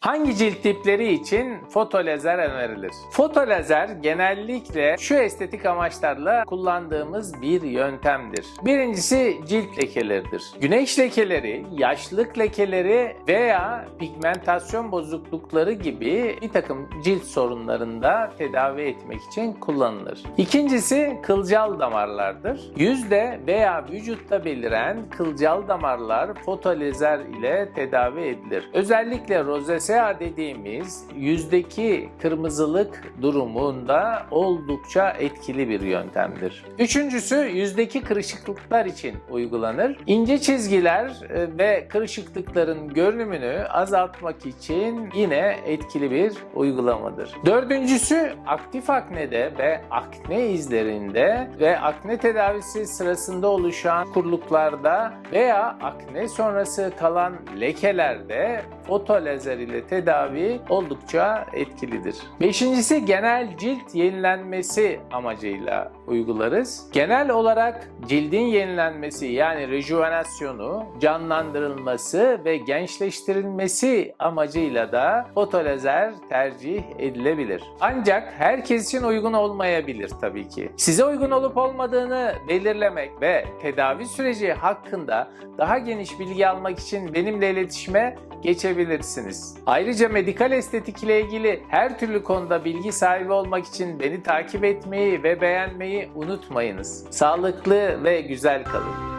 Hangi cilt tipleri için fotolazer önerilir? Fotolazer genellikle şu estetik amaçlarla kullandığımız bir yöntemdir. Birincisi cilt lekeleridir. Güneş lekeleri, yaşlılık lekeleri veya pigmentasyon bozuklukları gibi bir takım cilt sorunlarında tedavi etmek için kullanılır. İkincisi kılcal damarlardır. Yüzde veya vücutta beliren kılcal damarlar fotolazer ile tedavi edilir. Özellikle rozesea dediğimiz yüzdeki kırmızılık durumunda oldukça etkili bir yöntemdir. Üçüncüsü yüzdeki kırışıklıklar için uygulanır. İnce çizgiler e, ve kırışıklıkların görünümünü azaltmak için yine etkili bir uygulamadır. Dördüncüsü aktif aknede ve akne izlerinde ve akne tedavisi sırasında oluşan kuruluklarda veya akne sonrası kalan lekelerde fotolazer ile tedavi oldukça etkilidir. Beşincisi genel cilt yenilenmesi amacıyla uygularız. Genel olarak cildin yenilenmesi yani rejuvenasyonu, canlandırılması ve gençleştirilmesi amacıyla da fotolazer tercih edilebilir. Ancak herkes için uygun olmayabilir tabii ki. Size uygun olup olmadığını belirlemek ve tedavi süreci hakkında daha geniş bilgi almak için benimle iletişime geçebilirsiniz. Ayrıca medikal estetik ile ilgili her türlü konuda bilgi sahibi olmak için beni takip etmeyi ve beğenmeyi unutmayınız. Sağlıklı ve güzel kalın.